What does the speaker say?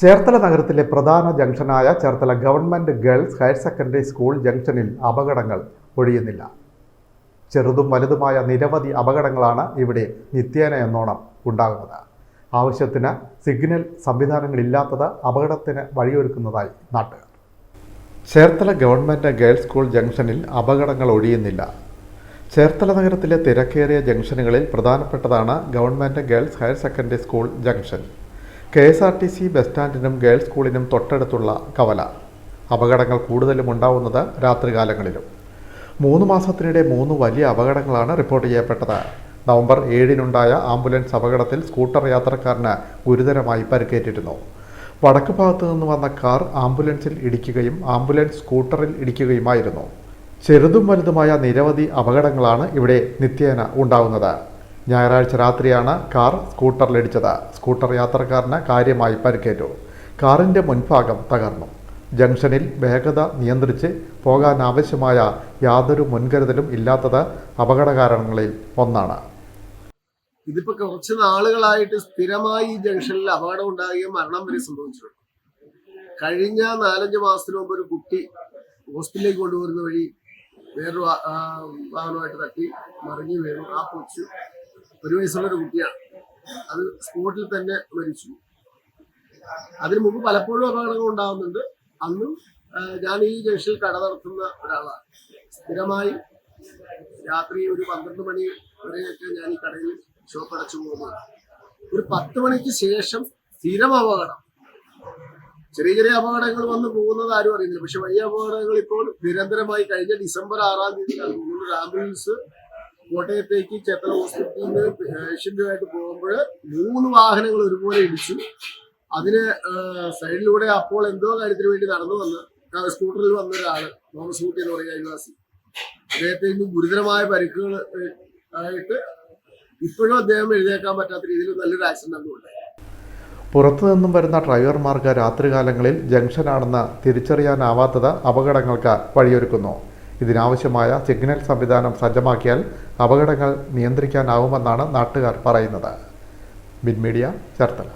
ചേർത്തല നഗരത്തിലെ പ്രധാന ജംഗ്ഷനായ Cherthala government girls higher secondary school ജംഗ്ഷനിൽ അപകടങ്ങൾ ഒഴിയുന്നില്ല. ചെറുതും വലുതുമായ നിരവധി അപകടങ്ങളാണ് ഇവിടെ നിത്യേന എന്നോണം ഉണ്ടാകുന്നത്. ആവശ്യത്തിന് സിഗ്നൽ സംവിധാനങ്ങളില്ലാത്തത് അപകടത്തിന് വഴിയൊരുക്കുന്നതായി നാട്ടുകാർ. ചേർത്തല ഗവൺമെന്റ് ഗേൾസ് സ്കൂൾ ജംഗ്ഷനിൽ അപകടങ്ങൾ ഒഴിയുന്നില്ല. ചേർത്തല നഗരത്തിലെ തിരക്കേറിയ ജംഗ്ഷനുകളിൽ പ്രധാനപ്പെട്ടതാണ് government girls higher secondary school junction. K S R T C bus സ്റ്റാൻഡിനും girls സ്കൂളിനും തൊട്ടടുത്തുള്ള കവല. അപകടങ്ങൾ കൂടുതലും ഉണ്ടാവുന്നത് രാത്രികാലങ്ങളിലും. മൂന്ന് മാസത്തിനിടെ മൂന്ന് വലിയ അപകടങ്ങളാണ് റിപ്പോർട്ട് ചെയ്യപ്പെട്ടത്. നവംബർ ഏഴിനുണ്ടായ ആംബുലൻസ് അപകടത്തിൽ സ്കൂട്ടർ യാത്രക്കാരന് ഗുരുതരമായി പരിക്കേറ്റിരുന്നു. വടക്ക് ഭാഗത്തു നിന്ന് വന്ന കാർ ആംബുലൻസിൽ ഇടിക്കുകയും ആംബുലൻസ് സ്കൂട്ടറിൽ ഇടിക്കുകയുമായിരുന്നു. ചെറുതും വലുതുമായ നിരവധി അപകടങ്ങളാണ് ഇവിടെ നിത്യേന ഉണ്ടാകുന്നത് ഞായറാഴ്ച രാത്രിയാണ് കാർ സ്കൂട്ടറിലിടിച്ചത്. സ്കൂട്ടർ യാത്രക്കാരന് കാര്യമായി പരിക്കേറ്റു. കാറിന്റെ മുൻഭാഗം തകർന്നു. ജംഗ്ഷനിൽ വേഗത നിയന്ത്രിച്ച് പോകാനാവശ്യമായ യാതൊരു മുൻകരുതലും ഇല്ലാത്തത് അപകട കാരണങ്ങളിൽ ഒന്നാണ്. ഇതിപ്പോ കുറച്ച് നാളുകളായിട്ട് സ്ഥിരമായി ഈ ജംഗ്ഷനിൽ അപകടം ഉണ്ടാകുകയും മരണം വരെ സംഭവിച്ചിട്ടുണ്ട്. കഴിഞ്ഞ നാലഞ്ച് മാസത്തിന് മുമ്പ് ഒരു കുട്ടി ഹോസ്പിറ്റലിലേക്ക് കൊണ്ടുവരുന്ന വഴി വേറൊരു വാഹനമായിട്ട് തട്ടി മറിഞ്ഞു വീണു. ആ കൊച്ചു ഒരു വയസ്സുള്ള ഒരു കുട്ടിയാണ്. അത് സ്പോട്ടിൽ തന്നെ മരിച്ചു. അതിനു മുമ്പ് പലപ്പോഴും അപകടങ്ങൾ ഉണ്ടാകുന്നുണ്ട് അന്നും ഞാൻ ഈ ജംഗ്ഷനിൽ കട നടത്തുന്ന ഒരാളാണ്. സ്ഥിരമായി രാത്രി ഒരു പന്ത്രണ്ട് മണി വരെയൊക്കെ ഞാൻ ഈ കടയിൽ ഷോപ്പ് അടച്ചു പോകുന്നത് ഒരു പത്ത് മണിക്ക് ശേഷം സ്ഥിരം അപകടം. ചെറിയ ചെറിയ അപകടങ്ങൾ വന്ന് പോകുന്നത് ആരും അറിയുന്നില്ല. പക്ഷെ വലിയ അപകടങ്ങൾ ഇപ്പോൾ നിരന്തരമായി കഴിഞ്ഞ ഡിസംബർ ആറാം തീയതി ഒരു ആംബുലൻസ് കോട്ടയത്തേക്ക് ചേത്തല ഹോസ്പിറ്റലിൽ നിന്ന് പേഷ്യന്റുമായിട്ട് പോകുമ്പോൾ മൂന്ന് വാഹനങ്ങൾ ഒരുപോലെ ഇടിച്ചു. അതിന് സൈഡിലൂടെ അപ്പോൾ എന്തോ കാര്യത്തിന് വേണ്ടി നടന്നു വന്ന് സ്കൂട്ടറിൽ വന്ന ഒരാൾ തോമസ് ഊട്ടി എന്ന് പറയുന്ന അയൽവാസി. അദ്ദേഹത്തെ ഇന്ന് ഗുരുതരമായ പരിക്കുകൾ ആയിട്ട് ഇപ്പോഴും അദ്ദേഹം എഴുതേക്കാൻ പറ്റാത്ത രീതിയിൽ നല്ലൊരു ആക്സിഡന്റ് ഉണ്ട്. പുറത്തു നിന്നും വരുന്ന ഡ്രൈവർമാർക്ക് രാത്രികാലങ്ങളിൽ ജംഗ്ഷനാണെന്ന് തിരിച്ചറിയാനാവാത്തത് അപകടങ്ങൾക്ക് വഴിയൊരുക്കുന്നു. ഇതിനാവശ്യമായ സിഗ്നൽ സംവിധാനം സജ്ജമാക്കിയാൽ അപകടങ്ങൾ നിയന്ത്രിക്കാനാവുമെന്നാണ് നാട്ടുകാർ പറയുന്നത്. ബിൻ ചേർത്തല.